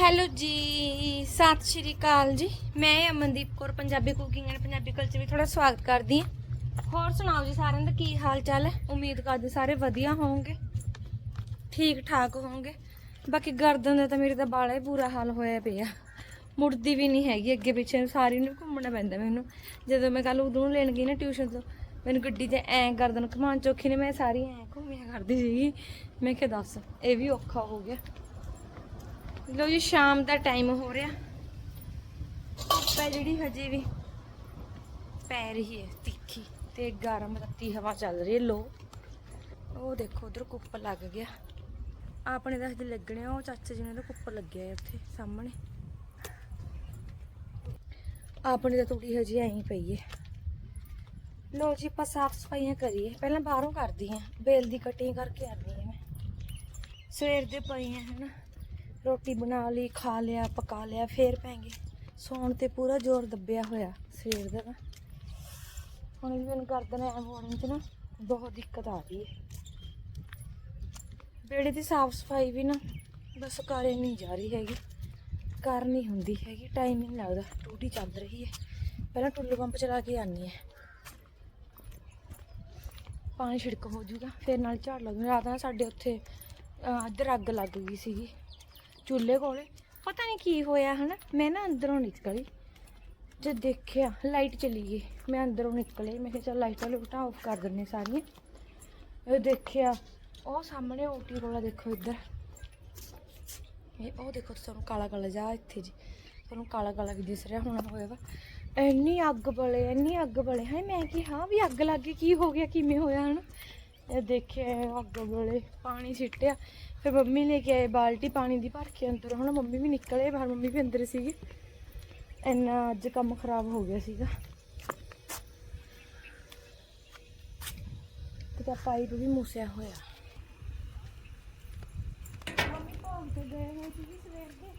Hello ਜੀ, ਸਤਿ ਸ਼੍ਰੀ ਅਕਾਲ ਜੀ। ਮੈਂ Amandeep Kaur, Punjabi cooking and Punjabi culture ਵਿੱਚ ਤੁਹਾਡਾ ਸਵਾਗਤ ਕਰਦੀ ਹਾਂ। ਹੋਰ ਸੁਣਾਓ ਜੀ ਸਾਰਿਆਂ ਦਾ ਕੀ ਹਾਲ ਚਾਲ ਹੈ? ਉਮੀਦ ਕਰਦੇ ਸਾਰੇ ਵਧੀਆ ਹੋਵੋਗੇ। ਠੀਕ ਠਾਕ ਹੋਵੋਗੇ। ਬਾਕੀ ਗਰਦਨ ਦਾ ਤਾਂ ਮੇਰੇ ਤਾਂ ਬਾਲਾ ਹੀ ਬੁਰਾ ਹਾਲ ਹੋਇਆ ਪਿਆ। ਮੁੜਦੀ ਵੀ ਨਹੀਂ ਹੈਗੀ ਅੱਗੇ ਪਿੱਛੇ, ਸਾਰੀ ਨੂੰ ਘੁੰਮਣਾ ਪੈਂਦਾ ਮੈਨੂੰ। ਜਦੋਂ ਮੈਂ ਕੱਲ ਉਦੋਂ ਲੈਣ ਗਈ ਨਾ ਟਿਊਸ਼ਨ ਤੋਂ, ਮੈਨੂੰ ਗੱਡੀ ਤੇ ਐਂ ਗਰਦਨ ਘਮਾਨ ਚੌਖੀ ਨੇ, ਮੈਂ ਸਾਰੀ ਐਂ ਘੁੰਮਿਆ ਕਰਦੀ ਸੀਗੀ। ਮੈਂ ਕਿਹਾ ਦੱਸ, ਇਹ ਵੀ ਔਖਾ ਹੋ ਗਿਆ। ਲੋ ਜੀ, ਸ਼ਾਮ ਦਾ ਟਾਈਮ ਹੋ ਰਿਹਾ। ਧੁੱਪ ਜਿਹੜੀ ਹਜੇ ਵੀ ਪੈ ਰਹੀ ਹੈ, ਤਿੱਖੀ ਤੇ ਗਰਮ ਰੱਤੀ ਹਵਾ ਚੱਲ ਰਹੀ ਹੈ ਲੋ ਉਹ ਦੇਖੋ, ਉਧਰ ਕੁੱਪ ਲੱਗ ਗਿਆ। ਆਪਣੇ ਦਾ ਹਜੇ ਲੱਗਣੇ ਆ, ਉਹ ਚਾਚਾ ਜੀ ਨੇ ਤਾਂ ਕੁੱਪ ਲੱਗਿਆ ਹੈ ਉੱਥੇ ਸਾਹਮਣੇ। ਆਪਣੇ ਦਾ ਤੂੜੀ ਹਜੇ ਐਂ ਹੀ ਪਈ ਹੈ। ਲੋ ਜੀ, ਆਪਾਂ ਸਾਫ਼ ਸਫਾਈਆਂ ਕਰੀਏ। ਪਹਿਲਾਂ ਬਾਹਰੋਂ ਕਰਦੀ ਹਾਂ। ਬੇਲ ਦੀ ਕਟਿੰਗ ਕਰਕੇ ਆਉਂਦੀ ਹਾਂ ਮੈਂ। ਸਵੇਰ ਦੇ ਪਈ ਹਾਂ, ਹਨਾ। ਰੋਟੀ ਬਣਾ ਲਈ, ਖਾ ਲਿਆ, ਪਕਾ ਲਿਆ, ਫੇਰ ਪੈਂਗੇ ਸੌਣ ਤੇ ਪੂਰਾ ਜ਼ੋਰ ਦੱਬਿਆ ਹੋਇਆ ਸਵੇਰ ਦਾ ਨਾ। ਹੁਣ ਵੀ ਮੈਨੂੰ ਕਰਦੇ ਨੇ ਹੋਣ ਚ ਨਾ, ਬਹੁਤ ਦਿੱਕਤ ਆ ਰਹੀ ਹੈ। ਬੇੜੇ ਦੀ ਸਾਫ਼ ਸਫ਼ਾਈ ਵੀ ਨਾ, ਬਸ ਕਰੇ ਨਹੀਂ ਜਾ ਰਹੀ ਹੈਗੀ। ਕਰ ਨਹੀਂ ਹੁੰਦੀ ਹੈਗੀ ਟਾਈਮ ਹੀ ਨਹੀਂ ਲੱਗਦਾ ਟੂਟੀ ਚੱਲ ਰਹੀ ਹੈ। ਪਹਿਲਾਂ ਟੁੱਲੂ ਪੰਪ ਚਲਾ ਕੇ ਆਨੀ ਹੈ। ਪਾਣੀ ਛਿੜਕ ਹੋ ਜੂਗਾ, ਫਿਰ ਨਾਲ ਝਾੜ ਲੱਗੂ ਰਾਤ ਨਾਲ ਸਾਡੇ ਉੱਥੇ ਇੱਧਰ ਅੱਗ ਲੱਗ ਗਈ ਸੀਗੀ। ਚੁੱਲ੍ਹੇ ਕੋਲੇ। ਪਤਾ ਨਹੀਂ ਕੀ ਹੋਇਆ ਹਨਾ। ਮੈਂ ਨਾ ਅੰਦਰੋਂ ਨਿਕਲੀ। ਜਦ ਦੇਖਿਆ ਲਾਈਟ ਚਲੀ ਗਈ। ਮੈਂ ਅੰਦਰੋਂ ਨਿਕਲੇ। ਮੈਂ ਕਿਹਾ, ਚੱਲ ਲਾਈਟਾਂ ਲੁਟਾ ਆਫ ਕਰ ਦਿੰਨੇ ਸਾਰੀਆਂ। ਇਹ ਦੇਖਿਆ, ਉਹ ਸਾਹਮਣੇ ਓਟੀ ਕੋਲਾ ਦੇਖੋ ਇੱਧਰ। ਇਹ, ਉਹ ਦੇਖੋ ਤੁਹਾਨੂੰ ਕਾਲਾ ਕਾਲਾ ਜਾ ਇੱਥੇ ਜੀ। ਤੁਹਾਨੂੰ ਕਾਲਾ ਕਾਲਾ ਵੀ ਦਿਸ ਰਿਹਾ ਹੋਣਾ ਹੋਏਗਾ ਇੰਨੀ ਅੱਗ ਬਲੇ, ਇੰਨੀ ਅੱਗ ਬਲੇ। ਹੈ ਮੈਂ ਕਿ ਹਾਂ ਵੀ ਅੱਗ ਲੱਗ ਗਈ, ਕੀ ਹੋ ਗਿਆ, ਕਿਵੇਂ ਹੋਇਆ, ਹਨ। ਇਹ ਦੇਖਿਆ, ਇਹ ਅੱਗ ਬਲੇ, ਪਾਣੀ ਛਿੱਟਿਆ ਫਿਰ ਮੰਮੀ ਲੈ ਕੇ ਆਏ ਬਾਲਟੀ ਪਾਣੀ ਦੀ ਭਰ ਕੇ ਅੰਦਰ ਹੁਣ ਮੰਮੀ ਵੀ ਨਿਕਲੇ, ਬਾਹਰ ਮੰਮੀ ਵੀ ਅੰਦਰ ਸੀਗੀ। ਇੰਨਾ ਅੱਜ ਕੰਮ ਖਰਾਬ ਹੋ ਗਿਆ ਸੀਗਾ। ਤੇ ਪਾਈਪ ਵੀ ਮੂਸਿਆ ਹੋਇਆ। ਮੰਮੀ ਭੌਂਕ ਤੇ ਗਏ ਹੋਏ ਸੀਗੇ ਸਵੇਰ ਦੇ।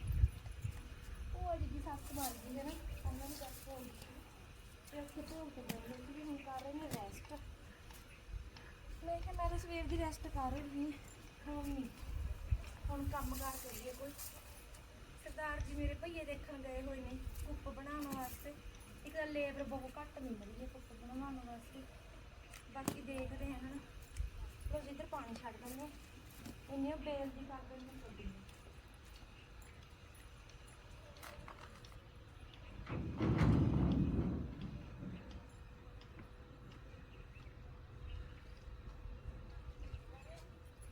ਉਹ ਅੱਜ ਦੀ ਸੱਤ ਮਾਰ ਗਈ ਨਾ, ਉਹਨਾਂ ਨੂੰ ਦੱਸ ਭੌਂਕ ਤੇ ਉੱਥੇ ਭੌਂਕ ਤੇ ਗਏ ਹੋਏ ਸੀਗੇ, ਹੁਣ ਕਰ ਰਹੇ ਨੇ ਰੈਸਟ ਮੈਂ ਕਿਹਾ ਮੈਂ ਤਾਂ ਸਵੇਰ ਦੀ ਰੈਸਟ ਕਰ ਰਹੀ ਹਾਂ, ਹੁਣ ਨਹੀਂ। ਹੁਣ ਕੰਮ ਕਾਰ ਕਰੀਏ ਕੋਈ। ਸਰਦਾਰ ਜੀ ਮੇਰੇ ਭਈਏ ਦੇਖਣ ਗਏ ਹੋਏ ਨੇ ਕੁੱਪ ਬਣਾਉਣ ਵਾਸਤੇ। ਇੱਕ ਤਾਂ ਲੇਬਰ ਬਹੁਤ ਘੱਟ ਮਿਲ ਰਹੀ ਹੈ ਕੁੱਪ ਬਣਾਉਣ ਵਾਸਤੇ। ਬਾਕੀ ਦੇਖਦੇ ਹਾਂ ਨਾ ਲੋ ਜਿੱਧਰ ਪਾਣੀ ਛੱਡ ਦਿੰਦੇ ਹਾਂ। ਇੰਨੀ ਬੇਲ ਦੀ ਕਰ ਦਿੰਦੇ ਛੱਡੀ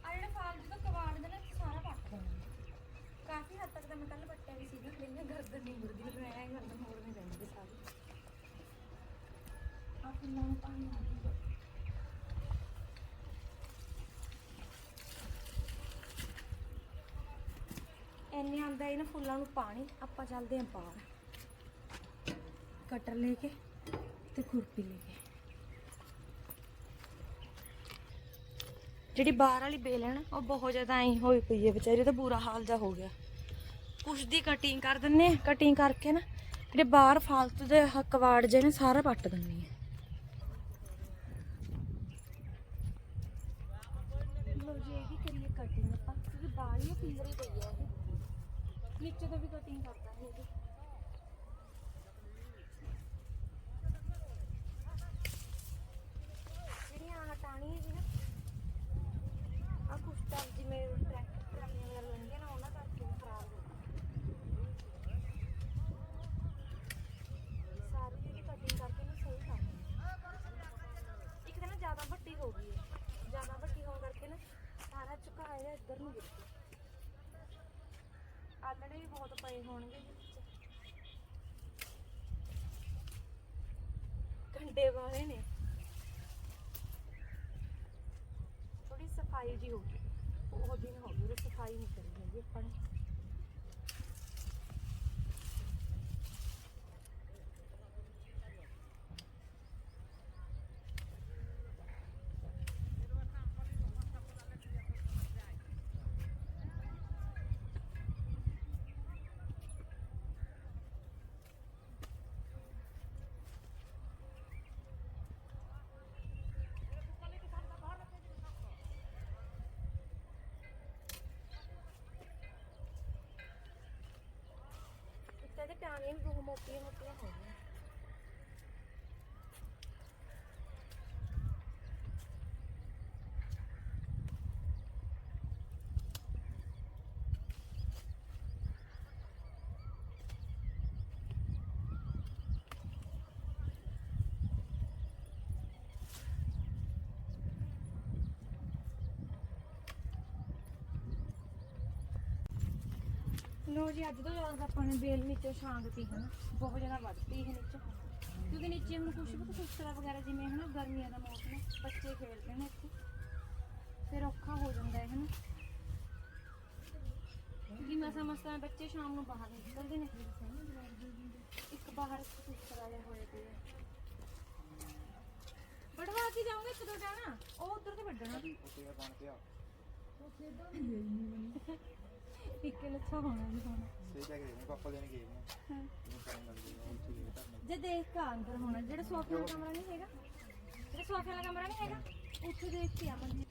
ਆ ਜਿਹੜਾ ਫਾਲਤੂ ਦਾ ਕਵਾੜ ਦੇ ਨਾ ਸਾਰਾ ਪੱਟ ਦੇਣਾ ਕਾਫੀ ਹੱਦ ਤੱਕ ਤਾਂ ਮੈਂ ਕੱਲ ਪੱਟਿਆ ਵੀ ਸੀਗਾ ਮੇਰੀ ਨਾ ਗਰਦਨ ਨਹੀਂ ਮੁੜਦੀ ਮੈਨੂੰ ਐਂ ਗਰਦਨ ਮੋੜਨੀ ਪੈਂਦੀ ਸਾਰੀ ਆ ਫੁੱਲਾਂ ਨੂੰ ਪਾਣੀ ਆ ਗਿਆ ਇੰਨੇ ਆਂਦਾ ਇਹਨਾਂ ਫੁੱਲਾਂ ਨੂੰ ਪਾਣੀ, ਆਪਾਂ ਚੱਲਦੇ ਆਂ ਬਾਹਰ। ਕਟਰ ਲੈ ਕੇ ਤੇ ਖੁਰਪੀ ਲੈ ਕੇ। ਜਿਹੜੀ ਬਾਹਰ ਵਾਲੀ ਬੇਲ ਹੈ ਨਾ, ਉਹ ਬਹੁਤ ਜ਼ਿਆਦਾ ਐਂ ਹੋਈ ਪਈ ਹੈ ਵਿਚਾਰੀ ਤਾਂ ਬੁਰਾ ਹਾਲ ਜਾ ਹੋ ਗਿਆ। ਕੁਛ ਦੀ ਕਟਿੰਗ ਕਰ ਦਿੰਨੇ ਆ ਕਟਿੰਗ ਕਰਕੇ ਨਾ, ਜਿਹੜੇ ਬਾਹਰ ਫਾਲਤੂ ਦੇ ਆਹ ਕਵਾੜ ਜੇ ਨੇ, ਸਾਰਾ ਪੱਟ ਦਿੰਨੀ ਆ ਲੋ ਜੀ ਇਹ ਵੀ ਕਰੀਏ ਕਟਿੰਗ ਆਪਾਂ ਕਿਉਂਕਿ ਬਾਹਰ ਹੀ ਪਈ ਆ ਇਹ ਨੀਚੇ ਤੋਂ ਵੀ ਕਟਿੰਗ ਕਰ ਹੈ ਇਹਦੀ ਜਿਹੜੀਆਂ ਆਹ ਟਾਣੀ ਹੈ ਨਾ ਆ ਕੁਛ ਤਾਂ ਜਿਵੇਂ ਟਰੈਕਟਰ ਟਰਾਲੀਆਂ ਵਗੈਰਾ ਲੈਣਗੇ ਨਾ ਉਹਨਾਂ ਕਰਕੇ ਵੀ ਖਰਾਬ ਹੋ ਗਈ ਸਾਰੀ ਜਿਹੜੀ ਕਟਿੰਗ ਕਰਕੇ ਨਾ ਸਹੀ ਕਰ ਇੱਕ ਤਾਂ ਨਾ ਜ਼ਿਆਦਾ ਵੱਡੀ ਹੋ ਗਈ ਹੈ ਜ਼ਿਆਦਾ ਵੱਡੀ ਹੋਣ ਕਰਕੇ ਨਾ ਸਾਰਾ ਝੁਕਾਅ ਇਹਦਾ ਇੱਧਰ ਨੂੰ ਗਿਰ ਗਿਆ ਆਲਣੇ ਵੀ ਬਹੁਤ ਪਏ ਹੋਣਗੇ ਕੰਡੇ ਵਾਲੇ ਨੇ। ਥੋੜੀ ਸਫ਼ਾਈ ਜੀ ਹੋ ਗਈ। ਉਹ ਦਿਨ ਹੋ ਗਏ ਸਫ਼ਾਈ ਨਹੀਂ ਕਰੀ ਹੈਗੀ ਆਪਾਂ ਨੇ। ਟਾਹਣੀਆਂ ਵੀ ਬਹੁਤ ਲੋ ਜੀ, ਅੱਜ ਤੋਂ ਜ਼ਿਆਦਾ ਆਪਾਂ ਨੇ ਬੇਲ ਨੀਚੇ ਛਾਂਗਤੀ ਹੈ ਨਾ ਬਹੁਤ ਜ਼ਿਆਦਾ ਵੱਧਦੀ ਹੈ ਨੀਚੇ। ਕਿਉਂਕਿ ਨੀਚੇ ਹੁਣ ਕੁਛ ਵੀ ਕੁਸਤਰਾ ਵਗੈਰਾ ਜਿਵੇਂ ਹੈ ਨਾ ਗਰਮੀਆਂ ਦਾ ਮੌਸਮ ਹੈ, ਬੱਚੇ ਖੇਡਦੇ ਨੇ ਇੱਥੇ। ਫਿਰ ਔਖਾ ਹੋ ਜਾਂਦਾ ਹੈ ਹਨਾ। ਕਿਉਂਕਿ ਮਸਾ ਮਸਾ ਬੱਚੇ ਸ਼ਾਮ ਨੂੰ ਬਾਹਰ ਨਿਕਲਦੇ ਨੇ। ਇੱਕ ਬਾਹਰ ਕੁਸਤਰਾ ਜਿਹਾ ਹੋਏ ਪਏ ਬੜਵਾ ਕੇ ਜਾਓਗੇ ਇੱਕ ਦੋ ਜਾਣਾ। ਉਹ ਉਧਰ ਤੇ ਵੱਢਣਾ ਉੱਤੇ ਬਣ ਗਿਆ ਇੱਕ ਲੱਛਾ ਹੋਣਾ ਨਹੀਂ ਹੋਣਾ। ਸਹੀ ਜਾ ਕੇ ਦੇਖੋ ਪਾਪਾ ਦੇਣ ਗਏ ਨੇ ਹਾਂ। ਇਹਨੂੰ ਕੰਮ ਲੱਗ ਗਿਆ ਉੱਥੇ ਗਏ ਧਰਨੇ। ਜੇ ਦੇਖ ਕੇ ਅੰਦਰ ਹੋਣਾ ਜਿਹੜਾ ਸੋਫੇ ਵਾਲਾ ਕਮਰਾ ਨਹੀਂ ਹੈਗਾ ਜਿਹੜਾ ਸੋਫੇ ਵਾਲਾ ਕਮਰਾ ਨਹੀਂ ਹੈਗਾ ਉੱਥੇ ਦੇਖ ਕੇ ਆ ਮੰਜੀ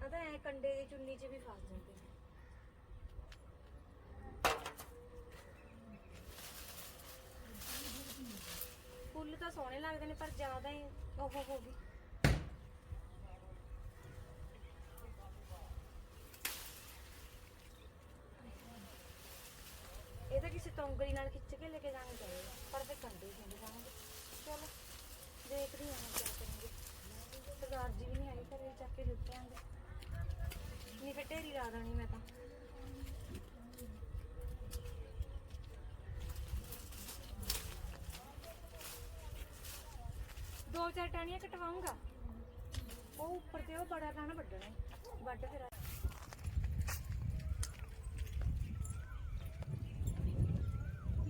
ਆ ਤਾਂ ਐ ਕੰਡੇ ਦੀ ਚੁੰਨੀ 'ਚ ਵੀ ਫਸ ਜਾਂਦੇ ਨੇ। ਫੁੱਲ ਤਾਂ ਸੋਹਣੇ ਲੱਗਦੇ ਨੇ ਪਰ ਜ਼ਿਆਦਾ ਹੀ ਉਹ ਹੋ ਗਈ ਇਹ ਤਾਂ ਕਿਸੇ ਨਾਲ ਖਿੱਚ ਕੇ ਲੈ ਕੇ ਜਾਣਾ ਚਾਹੀਦਾ। ਪਰ ਫਿਰ ਕੰਡੇ ਹੀ ਜਾਵਾਂਗੇ। ਚਲੋ, ਦੇਖਦੇ ਹਾਂ ਕੀ ਕਰਾਂਗੇ। ਸਰਦਾਰ ਜੀ ਵੀ ਨਹੀਂ ਆਈ ਘਰੇ, ਚੱਕ ਕੇ ਲੁੱਟ ਆਂਗੇ ਨਹੀਂ ਫਿਰ ਢੇਰੀ ਲਾ ਦੇਣੀ ਮੈਂ ਤਾਂ। ਦੋ ਚਾਰ ਟਾਣੀਆਂ ਕਟਵਾਉਂਗਾ ਉਹ ਉੱਪਰ ਤੇ ਉਹ ਬੜਾ ਟਾਣਾ ਵੱਢਣਾ। ਵੱਢ ਫਿਰ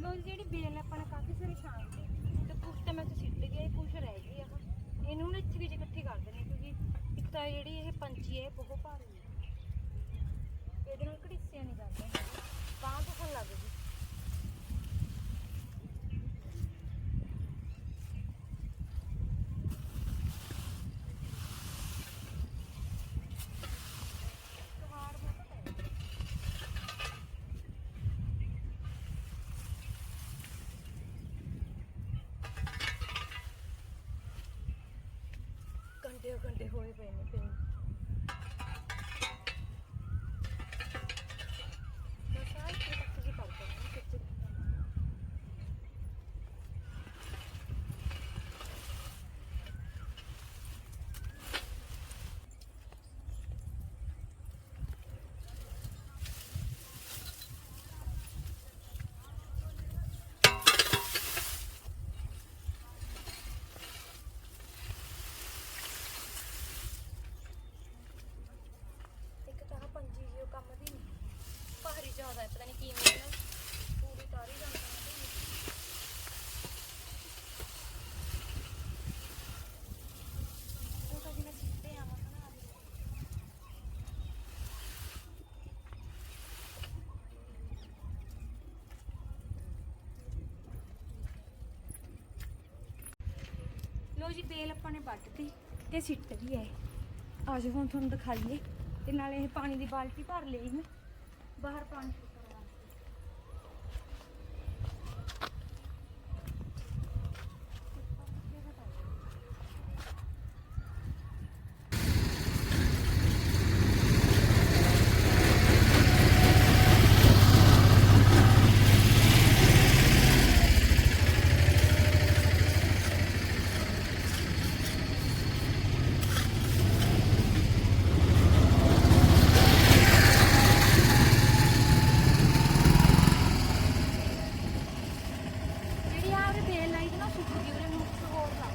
ਆ- ਜਿਹੜੀ ਬੇਲ ਆਪਾਂ ਨੇ ਕਾਫੀ ਸਾਰੀ ਛਾਣ ਤੇ ਕੁਛ ਤਾਂ ਮੈਂ ਤੇ ਸਿੱਟ ਗਿਆ ਕੁਛ ਰਹਿ ਗਈ ਆ। ਇਹਨੂੰ ਨਾ ਇੱਥੇ ਵਿੱਚ ਇਕੱਠੀ ਕਰ ਦੇਣੀ ਕਿਉਂਕਿ ਇੱਕ ਤਾਂ ਜਿਹੜੀ ਇਹ ਪੰਛੀ ਹੈ ਬਹੁਤ ਭਾਰੀ ਹੈ ਇਹਦੇ ਨਾਲ ਘੜੀਸਿਆ ਨਹੀਂ ਜਾਂਦੇ ਬਾਂਹ ਦੁਖਣ ਲੱਗ ਗਈ ਕਵਾੜ ਬਹੁਤ ਹੈ ਘੰਟੇ ਘੰਟੇ ਹੋਏ ਪਏ ਨੇ ਪਏ ਬਸ ਆਹ ਇੱਕ ਤੱਕ ਜੀ ਕਰ ਦਿੰਦੇ ਕਿੱਥੇ ਇੱਕ ਤਾਂ ਆਹ ਪੰਜੀ ਜੀ ਉਹ ਕੰਮ ਦੀ ਨਹੀਂ ਭਾਰੀ ਜ਼ਿਆਦਾ ਹੈ, ਪਤਾ ਨਹੀਂ ਕਿਵੇਂ ਨਾ। ਪੂਰੀ ਤਾਰੀ ਜਾਂਦਾ ਲੋ ਜੀ ਬੇਲ ਆਪਾਂ ਨੇ ਵੱਢਤੀ ਤੇ ਸਿੱਟ ਵੀ ਹੈ ਅੱਜ ਹੁਣ ਤੁਹਾਨੂੰ ਦਿਖਾਈਏ। ਤੇ ਨਾਲੇ ਇਹ ਪਾਣੀ ਦੀ ਬਾਲਟੀ ਭਰ ਲਈ ਮੈਂ ਬਾਹਰ ਪਾਣੀ ਸੁੱਟਣ ਵਾਸਤੇ ਜਿਹੜੀ ਆ ਉਹਦੇ ਬੇਲ ਲਾਈ ਦੀ ਨਾ ਉਹ ਸੁੱਕ ਗਈ ਉਹਨੇ ਮੁੱਖ ਹੋਰ ਲਾ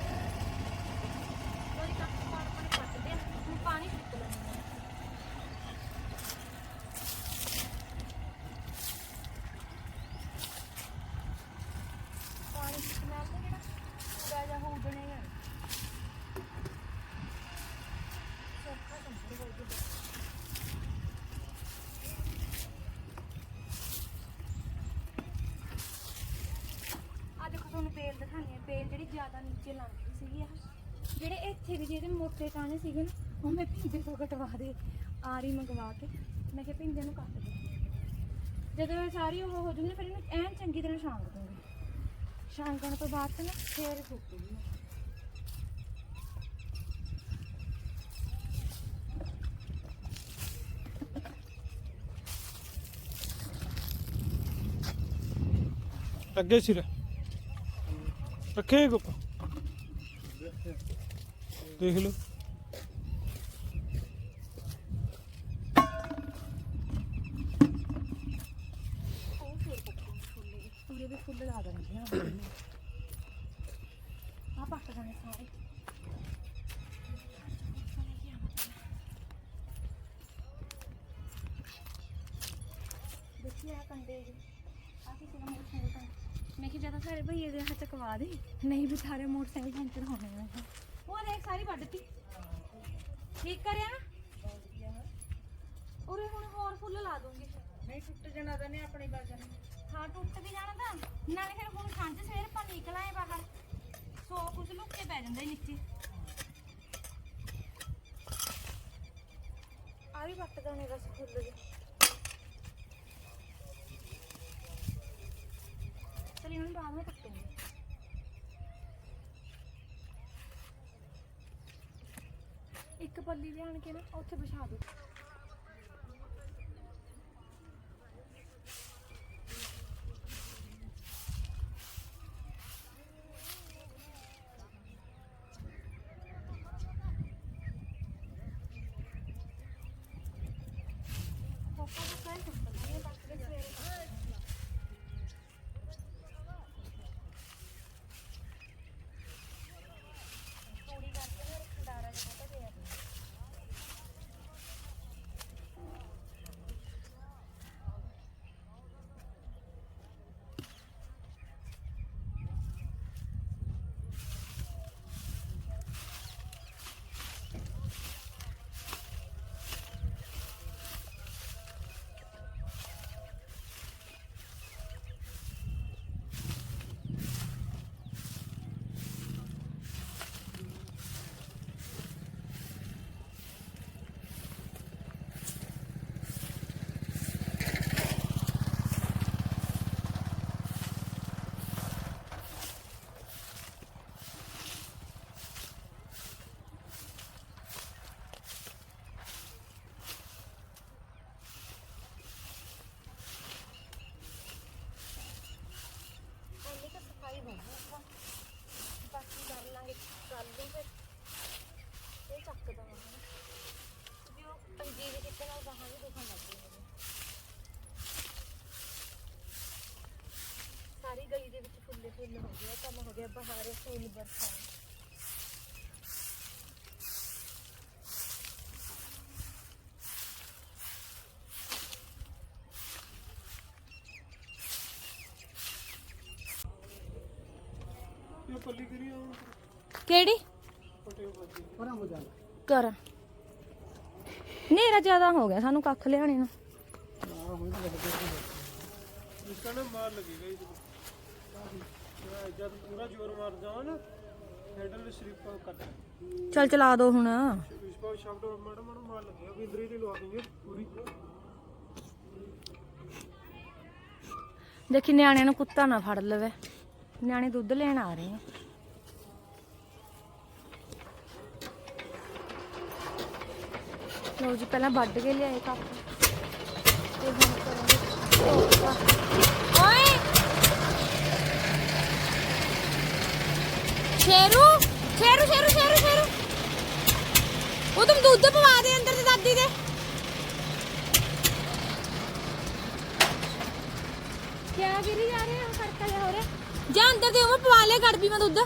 ਕੋਈ ਕੱਟ ਪਾੜ ਪਾਣੀ ਪੱਟਦੇ ਆ ਹੁਣ ਪਾਣੀ ਸੁੱਕ ਲੈਂਦੇ ਆ ਪਾਣੀ ਸੁੱਕਣਾ ਤੇ ਜਿਹੜਾ ਪੂਰਾ ਜਿਹਾ ਹੋ ਜਣੇ ਆ ਸੌਖਾ ਕੰਮ ਹੋ ਗਿਆ ਆ ਦੇਖੋ ਤੁਹਾਨੂੰ ਬੇਲ ਦਿਖਾਣੀ ਹੈ ਬੇਲ ਜਿਹੜੀ ਜ਼ਿਆਦਾ ਨੀਚੇ ਲੰਘਦੀ ਸੀਗੀ ਆ ਜਿਹੜੇ ਇੱਥੇ ਵੀ ਜਿਹੜੇ ਮੋਟੇ ਟਾਣੇ ਸੀਗੇ ਨਾ, ਉਹ ਮੈਂ ਪਿੰਦੇ ਤੋਂ ਕਟਵਾ ਦੇ, ਆਰੀ ਮੰਗਵਾ ਕੇ, ਮੈਂ ਕਿਹਾ ਭਿੰਦੇ ਨੂੰ ਕੱਟ ਦੇ। ਜਦੋਂ ਸਾਰੀ ਉਹ ਹੋ ਜੂਗੀ ਫਿਰ ਇਹਨੂੰ ਐਨ ਚੰਗੀ ਤਰ੍ਹਾਂ ਛਾਂਗ ਦੂੰਗੀ। ਛਾਂਗਣ ਤੋਂ ਬਾਅਦ ਤੇ ਨਾ ਫੇਰ ਸੁੱਕੂਗੀ ਅੱਗੇ ਸਿਰ। ਰੱਖੇ ਗੁੱਪ। ਦੇਖ ਲਓ ਉਹ ਫੇਰ ਪੱਕੂਗੀ ਫੁੱਲ ਪੂਰੇ ਦੇ ਫੁੱਲ ਲਾ ਦੇਣਗੇ ਆ ਪੱਕ ਜੀ ਹੋਣੇ ਦੇਖ ਸਾਰੀ ਵੱਢਤੀ। ਠੀਕ ਕਰਿਆ ਨਾ? ਉਰੇ ਹੁਣ ਹੋਰ ਫੁੱਲ ਲਾ ਦੂੰਗੀ। ਨਹੀਂ ਟੁੱਟ ਜਾਣਾ ਤਾਂ ਨਹੀਂ ਆਪਣੀ ਬਾਜਾ ਹਾਂ ਟੁੱਟ ਵੀ ਜਾਣਾ ਤਾਂ। ਨਾਲੇ ਫਿਰ ਹੁਣ ਸਾਂਝ ਸਵੇਰ ਆਪਾਂ ਨਿਕਲ ਆਏ ਬਾਹਰ। ਸੋ ਕੁਝ ਲੁੱਕ ਕੇ ਪੈ ਜਾਂਦਾ ਨੀਚੇ। ਆ ਵੀ ਵੱਟ ਦਾਣੇ ਬਸ ਫੁੱਲ ਦੇ ਚਲ ਨੂੰ ਬਾਅਦ ਵਿੱਚ ਕੱਟੂੰਗੀ। ਇੱਕ ਪੱਲੀ ਲਿਆਣ ਕੇ ਨਾ ਉੱਥੇ ਵਿਛਾ ਦਿਓ ਪਾਪਾ ਨੂੰ ਕਹਿ ਸਕਦਾ ਮੈਂ ਬਾਕੀ ਦੇ ਸਵੇਰੇ ਥੋੜੀ ਕਰਕੇ ਫਿਰ ਖੰਡਾਰਾ ਜਿਹਾ ਤਾਂ ਦੇ ਆਉਂਦੀ ਇੰਨੀ ਤਾਂ ਸਫ਼ਾਈ ਹੋ ਗਈ ਆਪਾਂ ਬਾਕੀ ਕਰ ਲਾਂਗੇ ਕੱਲ ਨੂੰ ਫਿਰ ਇਹ ਚੱਕ ਦਵਾਂਗੇ ਵੀ ਉਹ ਪੰਜੀ ਦੇ ਕਿਤੇ ਨਾਲ ਬਾਹਾਂ ਵੀ ਦੁਖਣ ਲੱਗ ਗਈ ਮੈਨੂੰ ਸਾਰੀ ਗਲੀ ਦੇ ਵਿੱਚ ਫੁੱਲੇ ਫੁੱਲ ਹੋ ਇਹ ਪੱਲੀ ਕਰੀ ਉਹ। ਕਿਹੜੀ? ਕਰ ਨੇਰਾ ਜ਼ਿਆਦਾ ਹੋ ਗਿਆ ਸਾਨੂੰ ਕੱਖ ਲਿਆਣੇ ਨੂੰ। ਇਸ ਮਾਰ ਲੱਗੇਗਾ ਜਦ ਪੂਰਾ ਜ਼ੋਰ ਮਾਰ ਜਾਵਾਂ ਨਾ ਹੈਂਡਲ ਸਲਿੱਪ ਕੱਟ ਚੱਲ ਚਲਾ ਦੋ ਹੁਣ। ਇਸ ਪਾ ਸ਼ਬਦ ਮਾੜਾ ਮਾੜਾ ਮਾਰ ਲੱਗੇਗਾ ਵੀ ਇੰਦਰੀ ਤੇ ਲਵਾ ਦੇਂਗੇ ਪੂਰੀ। ਦੇਖੀ ਨਿਆਣਿਆਂ ਨੂੰ ਕੁੱਤਾ ਨਾ ਫੜ ਲਵੇ। ਨਿਆਣੇ ਦੁੱਧ ਲੈਣ ਆ ਰਹੇ ਆ। ਲਓ ਜੀ ਪਹਿਲਾਂ ਵੱਢ ਕੇ ਲਿਆਏ ਕੱਪ। ਤੇ ਹੁਣ ਕਰਾਂਗੇ ਧੋਤਾ। ਓਏ ਸ਼ੇਰੂ ਸ਼ੇਰੂ ਸ਼ੇਰੂ ਸ਼ੇਰੂ ਸ਼ੇਰੂ। ਉਹ ਤੁਮ ਦੁੱਧ ਪਵਾ ਦੇ ਅੰਦਰ ਤੇ ਦਾਦੀ ਦੇ। ਕਿਆ ਗਿਰੀ ਜਾ ਰਹੇ ਹੋ ਖੜਕਾ ਜਾ ਹੋ ਰਿਹਾ। ਜਾ ਅੰਦਰ ਦੇ, ਉਹ ਪਵਾ ਲਿਆ ਗੜਬੀ ਮੈਂ ਦੁੱਧ।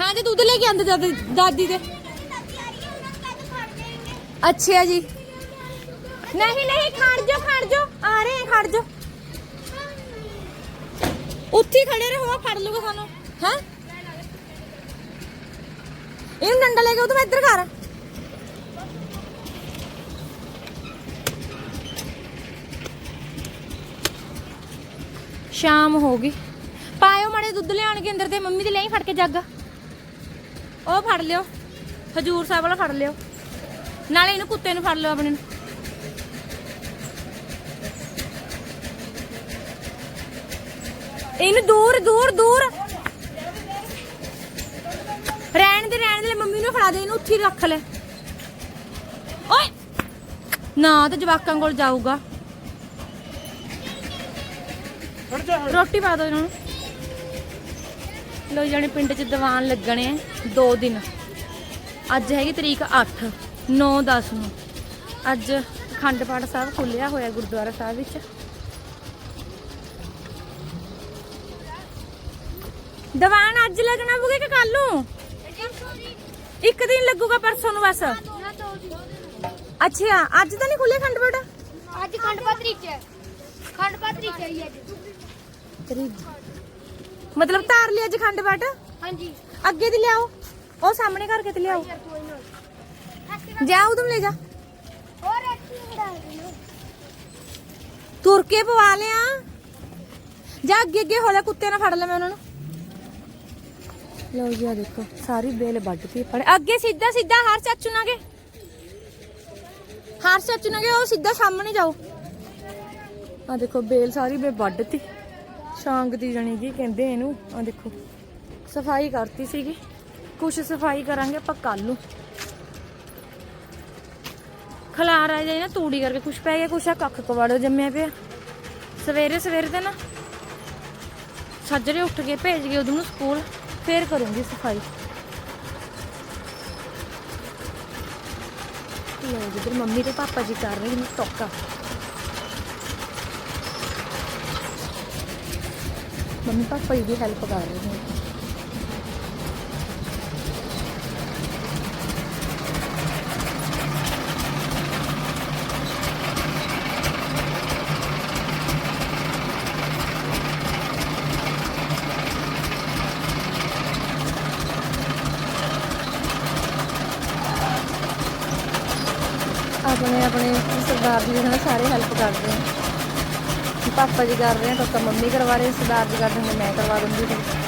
ਹਾਂ ਤੇ ਦੁੱਧ ਲੈ ਕੇ ਆਂਦੇ ਦਾਦੀ ਦੇ। ਅੱਛਾ ਜੀ। ਨਹੀਂ ਨਹੀਂ, ਖੜ ਜਾ ਖੜ ਜਾ ਆ ਰਹੇ ਖੜ ਜਾ ਉੱਥੇ ਹੀ ਖੜੇ ਰਹੋ ਫੜ ਲੂਗਾ ਸਾਨੂੰ। ਹੈ? ਇਹਨੂੰ ਡੰਡਾ ਲੈ ਕੇ ਉਹ ਤੂੰ ਇੱਧਰ ਕਰ ਸ਼ਾਮ ਹੋ ਗਈ। ਪਾਇਓ ਮਾੜੇ ਦੁੱਧ ਲਿਆਣ ਕੇ ਅੰਦਰ ਤੇ ਮੰਮੀ ਦੇ ਲਈ ਫੜ ਕੇ ਜੱਗ। ਉਹ ਫੜ ਲਿਓ। ਹਜੂਰ ਸਾਹਿਬ ਵਾਲਾ ਫੜ ਲਿਓ। ਨਾਲੇ ਇਹਨੂੰ ਕੁੱਤੇ ਨੂੰ ਫੜ ਲਿਓ ਆਪਣੇ ਨੂੰ। ਇਹਨੂੰ ਦੂਰ ਦੂਰ ਦੂਰ। ਰਹਿਣ ਦੇ ਰਹਿਣ ਦੇ ਮੰਮੀ ਨੂੰ ਫੜਾ ਦੇ, ਇਹਨੂੰ ਉੱਥੇ ਰੱਖ ਲੈ। ਓਏ! ਨਾ ਤੇ ਜਵਾਕਾਂ ਕੋਲ ਜਾਊਗਾ। ਰੋਟੀ ਪਾ ਦੋ ਇਹਨਾਂ। ਨੂੰ ਲੋ ਜਾਣੇ ਪਿੰਡ 'ਚ ਦੀਵਾਨ ਲੱਗਣੇ ਆ, ਦੋ ਦਿਨ। ਅੱਜ ਹੈਗੀ ਤਰੀਕ 8 9 10 ਨੂੰ। ਅੱਜ ਅਖੰਡ ਪਾਠ ਸਾਹਿਬ ਖੁੱਲਿਆ ਹੋਇਆ ਗੁਰਦੁਆਰਾ ਸਾਹਿਬ ਵਿੱਚ। ਦੀਵਾਨ ਅੱਜ ਲੱਗਣਾ ਪਊਗਾ ਕਿ ਕੱਲ ਨੂੰ? ਇੱਕ ਦਿਨ ਲੱਗੂਗਾ ਪਰਸੋਂ ਨੂੰ ਬਸ। ਅੱਛਾ ਅੱਜ ਤਾਂ ਨਹੀਂ ਖੁੱਲਿਆ ਅਖੰਡ ਪਾਠ ਅੱਜ ਖੰਡ ਪਾਤਰੀ ਚ ਖੰਡ ਪਾਤਰੀ ਚ ਆਈ ਅੱਜ। ਮਤਲਬ ਧਾਰ ਲਿਆ ਅੱਜ ਅਖੰਡ ਪਾਠ ਹਾਂਜੀ। ਅੱਗੇ ਦੀ ਲਿਆਓ। ਉਹ ਸਾਹਮਣੇ ਕਰਕੇ ਤੇ ਲਿਆਓ। ਜਾ ਉਦਮ ਲੈ ਜਾ। ਹੋਰ ਤੁਰ ਕੇ ਪਵਾ ਲਿਆ। ਜਾ ਅੱਗੇ ਅੱਗੇ ਹੋ ਲੈ ਕੁੱਤੇ ਨਾਲ ਫੜ ਲੈ ਮੈਂ ਉਹਨਾਂ ਨੂੰ। ਲਓ ਜੀ, ਆ ਦੇਖੋ, ਸਾਰੀ ਬੇਲ ਵੱਢਤੀ ਪੜੇ ਅੱਗੇ ਸਿੱਧਾ ਸਿੱਧਾ ਹਰ ਚਾਚੂ ਨਾਗੇ ਹਰ ਚਾਚੂ ਨਾਗੇ ਉਹ ਸਿੱਧਾ ਸਾਹਮਣੇ ਜਾਓ। ਆ ਦੇਖੋ ਬੇਲ ਸਾਰੀ ਬੇ ਵੱਢਤੀ। ਸ਼ਾਂਗ ਦੀ ਜਣੀ ਜੀ ਕਹਿੰਦੇ ਇਹਨੂੰ, ਆ ਦੇਖੋ, ਸਫ਼ਾਈ ਕਰਤੀ ਸੀਗੀ। ਕੁਛ ਸਫ਼ਾਈ ਕਰਾਂਗੇ ਆਪਾਂ ਕੱਲ ਨੂੰ। ਖਲਾਰ ਆ ਜਾਏ ਨਾ ਤੂੜੀ ਕਰਕੇ, ਕੁਛ ਪੈ ਗਿਆ, ਕੁਛ ਆ ਕੱਖ ਕਵਾੜੋ ਜੰਮਿਆ ਪਿਆ। ਸਵੇਰੇ ਸਵੇਰੇ ਤੇ ਨਾ, ਸੱਜਰੇ ਉੱਠ ਕੇ ਭੇਜ ਗਏ ਉਹਨੂੰ ਸਕੂਲ। ਫਿਰ ਕਰੂੰਗੀ ਸਫ਼ਾਈ। ਲੋ ਜਿੱਧਰ ਮੰਮੀ ਤੇ ਪਾਪਾ ਜੀ ਕਰ ਰਹੇ ਨੇ ਟੋਕਾ ਮੰਮੀ ਪਾਪਾ ਜੀ ਦੀ ਹੈਲਪ ਕਰ ਰਹੇ ਨੇ ਆਪਣੇ ਆਪਣੇ ਸਰਦਾਰ ਜੀ ਨਾਲ ਸਾਰੇ ਹੈਲਪ ਕਰਦੇ ਆ। ਪਾਪਾ ਜੀ ਕਰ ਰਹੇ ਆ ਤਾਂ ਮੰਮੀ ਕਰਵਾ ਰਹੇ ਸਰਦਾਰ ਜੀ ਕਰਦੇ ਦਿੰਦੇ ਮੈਂ ਕਰਵਾ ਦਿੰਦੀ ਫਿਰ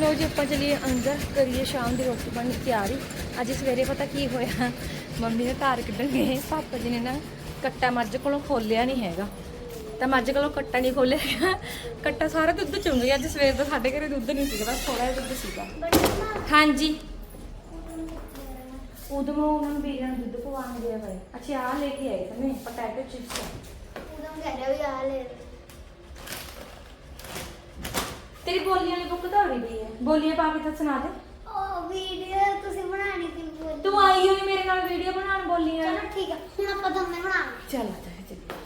ਲੋ ਜੀ, ਆਪਾਂ ਚਲੀਏ ਅੰਦਰ, ਕਰੀਏ ਸ਼ਾਮ ਦੀ ਰੋਟੀ ਪਾਣੀ ਦੀ ਤਿਆਰੀ। ਅੱਜ ਸਵੇਰੇ ਪਤਾ ਕੀ ਹੋਇਆ? ਮੰਮੀ ਨੇ ਧਾਰ ਕੱਢਣ ਗਏ? ਪਾਪਾ ਜੀ ਨੇ ਨਾ ਕੱਟਾ ਮੱਝ ਕੋਲੋਂ ਖੋਲਿਆ ਨਹੀਂ ਹੈਗਾ। ਤਾਂ ਮੱਝ ਕੋਲੋਂ ਕੱਟਾ ਨਹੀਂ ਖੋਲਿਆ ਕੱਟਾ ਸਾਰਾ ਦੁੱਧ ਚੁੰਗ ਗਿਆ। ਅੱਜ ਸਵੇਰ ਤੋਂ ਸਾਡੇ ਘਰੇ ਦੁੱਧ ਨਹੀਂ ਸੀਗਾ ਬਸ ਥੋੜਾ ਜਿਹਾ ਦੁੱਧ ਸੀਗਾ। ਹਾਂਜੀ। ਉਦੋਂ ਮੈਂ ਉਹਨਾਂ ਨੂੰ ਦੁੱਧ ਪਵਾਉਣ ਗਿਆ ਹੋਇਆ ਅੱਛਾ ਆ ਲੈ ਕੇ ਆਏ ਤਨੇ ਪੋਟੈਟੋ ਚਿਪਸ। ਉਦੋਂ ਕਹਿ ਰਿਹਾ ਵੀ ਆ ਲੈ ਤੇਰੀ ਬੋਲੀਆਂ ਵਾਲੀ ਬੁੱਕ ਤਾਂ ਹੋਈ ਪਈ ਹੈ। ਬੋਲੀਆਂ ਪਾ ਕੇ ਤਾਂ ਸੁਣਾ ਦੇ। ਉਹ ਵੀਡੀਓ ਤੁਸੀਂ ਬਣਾਣੀ ਸੀ ਬੋਲ। ਤੂੰ ਆਈ ਹੋਈ ਮੇਰੇ ਨਾਲ ਵੀਡੀਓ ਬਣਾਉਣ ਬੋਲੀਆਂ ਚਲੋ ਠੀਕ ਆ ਹੁਣ ਆਪਾਂ ਦੋਨੇ ਬਣਾਵਾਂਗੇ ਚੱਲ ਆ ਜਾ ਚੱਲ।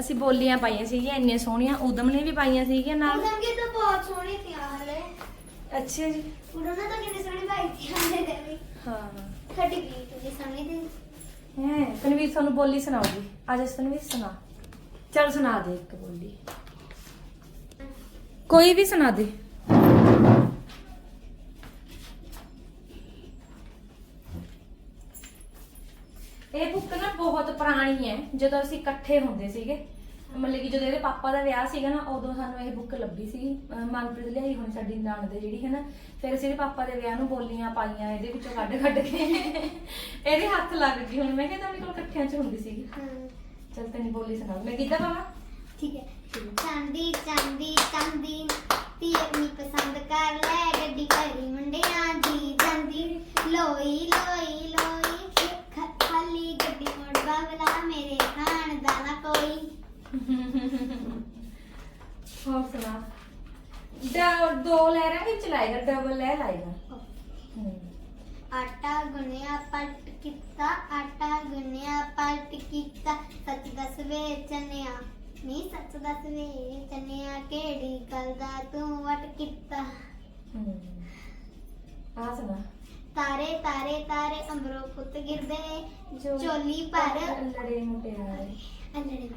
ਅਸੀਂ ਬੋਲੀਆਂ ਪਾਈਆਂ ਸੀਗੀਆਂ ਇੰਨੀਆਂ ਸੋਹਣੀਆਂ ਉਦਮ ਨੇ ਵੀ ਪਾਈਆਂ ਸੀਗੀਆਂ ਨਾਲ। ਉਦੋਂ ਕੀ ਤਾਂ ਬਹੁਤ ਸੋਹਣੀ ਸੀ ਹਲੇ। ਅੱਛਾ ਜੀ। ਉਦੋਂ ਨਾ ਤਾਂ ਕਿੰਨੀ ਸੋਹਣੀ ਭਾਈ ਸੀ ਹਲੇ ਤੇ ਵੀ। ਹਾਂ। ਤੁਹਾਡੀ ਵੀ ਕਿੰਨੀ ਸੋਹਣੀ ਸੀ। ਹੈ ਤਨਵੀਰ ਤੁਹਾਨੂੰ ਬੋਲੀ ਸੁਣਾਓ ਜੀ ਅੱਜ ਤਨਵੀਰ ਸੁਣਾ। ਚੱਲ ਸੁਣਾ ਦੇ ਇੱਕ ਬੋਲੀ। ਕੋਈ ਵੀ ਸੁਣਾ ਦੇ। ਇਹ ਬੁੱਕ ਨਾ ਬਹੁਤ ਪੁਰਾਣੀ ਹੈ ਜਦੋਂ ਅਸੀਂ ਇਕੱਠੇ ਹੁੰਦੇ ਸੀਗੇ। ਮਤਲਬ ਕਿ ਜਦੋਂ ਇਹਦੇ ਪਾਪਾ ਦਾ ਵਿਆਹ ਸੀਗਾ ਨਾ ਉਦੋਂ ਸਾਨੂੰ ਇਹ ਬੁੱਕ ਲੱਭੀ ਸੀ ਮਨਪ੍ਰੀਤ ਲਿਆਈ ਹੁਣ ਸਾਡੀ ਨਣਦ ਜਿਹੜੀ ਹੈ ਨਾ ਫਿਰ ਅਸੀਂ ਇਹਦੇ ਪਾਪਾ ਦੇ ਵਿਆਹ ਨੂੰ ਬੋਲੀਆਂ ਪਾਈਆਂ ਇਹਦੇ ਵਿੱਚੋਂ ਕੱਢ ਕੱਢ ਕੇ। ਇਹਦੇ ਹੱਥ ਲੱਗ ਗਈ। ਹੁਣ ਮੈਂ ਕਹਿੰਦਾ ਆਪਣੇ ਕੋਲ ਇਕੱਠਿਆਂ 'ਚ ਹੁੰਦੀ ਸੀਗੀ। ਹਾਂ। ਚੱਲ ਤੈਨੂੰ ਬੋਲੀ ਸੁਣਾ ਮੈਂ ਕਿੱਦਾਂ ਪਾਵਾਂ ਠੀਕ ਹੈ। ਚਾਂਦੀ ਚਾਂਦੀ ਚਾਂਦੀ। ਤੀਰ ਨੀ ਪਸੰਦ ਕਰ ਲੈ ਗੱਡੀ ਭਰੀ ਮੁੰਡਿਆਂ ਦੀ। ਜਾਂਦੀ ਲੋਈ ਲੋਈ। ਬਗਲਾ ਮੇਰੇ ਖਾਣ ਦਾ ਨਾ ਕੋਈ। ਹੋਰ ਸੁਣਾ। ਡ- ਦੋ ਲਹਿਰਾਂ ਵਿੱਚ ਲਾਏਗਾ ਡਬਲ ਲੈ ਲਾਏਗਾ। ਹਮ। ਆਟਾ ਗੁੰਨਿਆ ਪਲਟ ਕੀਤਾ ਆਟਾ ਗੁੰਨਿਆ ਪਲਟ ਕੀਤਾ। ਸੱਚ ਦੱਸ ਵੇ ਚੰਨਿਆ ਨੀ ਸੱਚ ਦੱਸ ਵੇ ਚੰਨਿਆ ਕਿਹੜੀ ਗੱਲ ਦਾ ਤੂੰ ਵਟ ਕੀਤਾ। ਹਮ। ਆ ਸੁਣਾ। ਤਾਰੇ ਤਾਰੇ ਤਾਰੇ ਅੰਬਰੋਂ ਪੁੱਤ ਗਿਰਦੇ ਜੋ- ਚੋਲੀ ਪਰ ਲੜੇ ਮੁਟਿਆਰੇ ਅੰਨੜੇ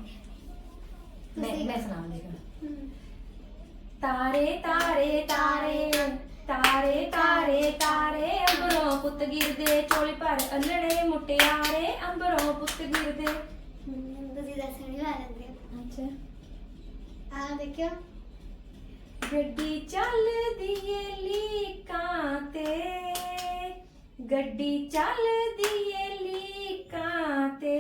ਮੈਂ ਮੈਂ ਸੁਣਾਉਂਦੀ ਹਾਂ। ਤਾਰੇ ਤਾਰੇ ਤਾਰੇ ਤਾਰੇ ਤਾਰੇ ਤਾਰੇ ਪੁੱਤ ਗਿਰਦੇ ਚੋਲੀ ਭਰ ਅਲੜੇ ਮੁਟਿਆਰੇ ਅੰਬਰੋਂ ਪੁੱਤ ਗਿਰਦੇ। ਤੁਸੀਂ ਦੱਸਣੀ ਵਾਲਦੇ ਅੱਛਾ। ਆ ਦੇਖਿਓ। ਗੱਡੀ ਚੱਲਦੀ ਏ ਲੀਕਾਂ ਤੇ। ਗੱਡੀ ਚੱਲਦੀ ਏ ਲੀਕਾਂ ਤੇ।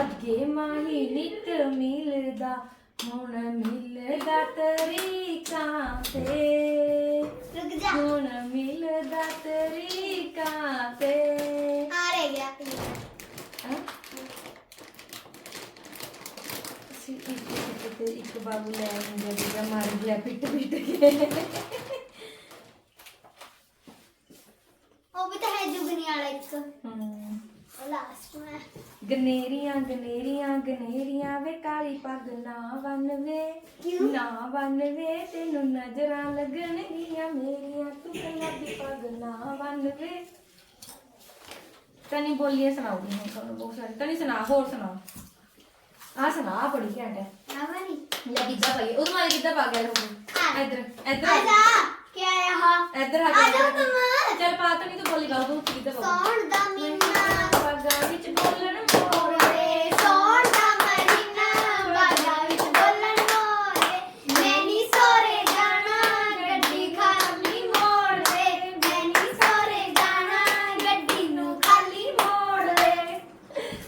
ਅੱਗੇ ਮਾਹੀ ਨਿਤ ਮਿਲਦਾ ਹੁਣ ਮਿਲਦਾ ਤਰੀਕਾਂ ਤੇ। ਰੁਕ ਜਾ। ਹੁਣ ਮਿਲਦਾ ਤਰੀਕਾਂ ਤੇ। ਆ ਰਹਿ ਗਿਆ ਹੈਂ? ਅਸੀਂ ਇੱਕ ਇੱਕ ਤੇ ਇੱਕ ਬਾਬੂ ਲੈ ਆਉਂਦੇ ਜਿਹੜਾ ਮਾਰ ਗਿਆ ਪਿੱਟ ਪਿੱਟ ਕੇ ਉਹ ਵੀ ਤਾਂ ਹੈ ਜੁਗਨੀ ਵਾਲਾ ਇੱਕ ਹਮ। ਉਹ ਲਾਸਟ ਮੈਂ ਗਨੇਰੀਆਂ ਗਨੇਰੀਆਂ ਗਨੇਰੀਆਂ ਵੇ ਕਾਲੀ ਪੱਗ ਨਾ ਬੰਨ ਵੇ? ਨਾ ਬੰਨ ਵੇ ਤੈਨੂੰ ਨਜ਼ਰਾਂ ਲੱਗਣਗੀਆਂ ਮੇਰੀਆਂ ਤੂੰ ਪੰਜਾਬੀ ਪੱਗ ਨਾ ਬੰਨ ਵੇ ਤਨੀ ਬੋਲੀਏ ਸੁਣਾਉਗੀ ਹੁਣ ਤੁਹਾਨੂੰ ਬਹੁਤ ਸਾਰੀ ਤਨੀ ਸੁਣਾ ਹੋਰ ਸੁਣਾ ਆ ਸੁਣਾ ਆਹ ਬੜੀ ਘੈਂਟ ਹੈ। ਵਾਲੀ ਲੈ ਗਿੱਧਾ ਪਾਈਏ ਉਦੋਂ ਮਾਰੇ ਗਿੱਧਾ ਪਾ ਗਿਆ ਲੋਕ ਆ। ਇੱਧਰ ਇੱਧਰ ਆ ਆ ਜਾ ਕੀ ਆਇਆ ਹਾ ਇੱਧਰ ਆ ਆ ਤੁਮ ਚੱਲ ਪਾ ਤਾਂ ਨਹੀਂ ਤੂੰ ਬੋਲੀ ਗਾ ਤੂੰ ਗਿੱਧਾ ਪਾ ਸੌਣ ਦਾ ਮਹੀਨਾ ਬਾਗਾਂ ਵਿੱਚ ਬੋਲਣ ਮੋਰੇ ਸੌਣ ਦਾ ਮਹੀਨਾ ਬਾਗਾ ਵਿੱਚ ਬੋਲਣ ਮੋਰੇ ਮੈਂ ਨੀ ਸੋਰੇ ਜਾਣਾ ਗੱਡੀ ਖਾਲੀ ਮੋੜ ਦੇ ਮੈਂ ਨੀ ਸੋਰੇ ਜਾਣਾ ਗੱਡੀ ਨੂੰ ਖਾਲੀ ਮੋੜ ਦੇ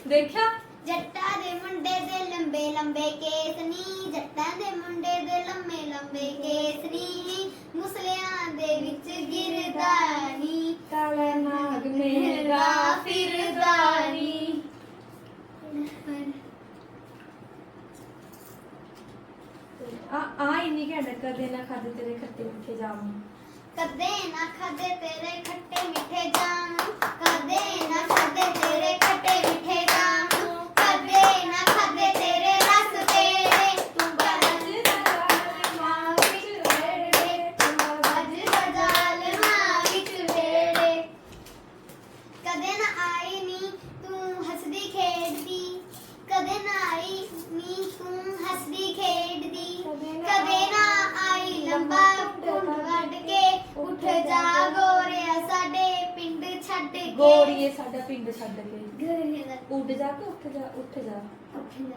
ਦੇਖਿਆ ਜੱਟਾਂ ਦੇ ਮੁੰਡੇ ਦੇ ਲੰਬੇ ਲੰਬੇ ਕੇਸ ਨੀ ਜੱਟਾਂ ਦੇ ਮੁੰਡੇ ਦੇ ਲੰਮੇ ਲੰਬੇ ਕੇਸ ਨੀ ਮੁਸਲਿਆਂ ਦੇ ਵਿੱਚ ਗਿਰਦਾ ਨੀ ਕਾਲਾ ਨਾਗ ਮੇਰਾ ਫਿਰਦਾ ਨੀ ਆ ਆ ਇੰਨੀ ਘੈਂਟ ਕਦੇ ਨਾ ਖਾਦੇ ਤੇਰੇ ਖੱਟੇ ਮਿੱਠੇ ਜਾਮ ਕਦੇ ਨਾ ਖਾਦੇ ਤੇਰੇ ਖੱਟੇ ਮਿੱਠੇ ਜਾਮ ਕਦੇ ਨਾ ਖਾਦੇ ਤੇਰੇ ਖੱਟੇ ਮਿੱਠੇ ਜਾਮ ਕਦੇ ਨਾ ਖਾਦੇ ਤੇਰੇ ਰਸ ਤੇਰੇ ਤੂੰ ਗੱਜ ਮਾਂ ਵਿੱਚ ਵੇੜੇ ਤੂੰ ਗੱਜ ਗਜਾਲ ਮਾਂ ਵਿੱਚ ਵੇੜੇ ਕਦੇ ਨਾ ਆਈ ਨੀ ਤੂੰ ਹੱਸਦੀ ਖੇਡਦੀ ਕਦੇ ਨਾ ਆਈ ਨੀ ਤੂੰ ਹੱਸਦੀ ਖੇਡਦੀ ਕਦੇ ਨਾ ਆਈ ਲੰਬਾ ਘੁੰਡ ਵੱਢ ਕੇ ਉੱਠ ਜਾ ਗੋਰਿਆ ਸਾਡੇ ਪਿੰਡ ਛੱਡ ਕੇ ਗੋਰੀਏ ਸਾਡਾ ਪਿੰਡ ਛੱਡ ਕੇ। ਦਾ ਉੱਡ ਜਾ ਕੇ ਉੱਠ ਜਾ ਉੱਠ ਜਾ। ਉੱਠ ਜਾ।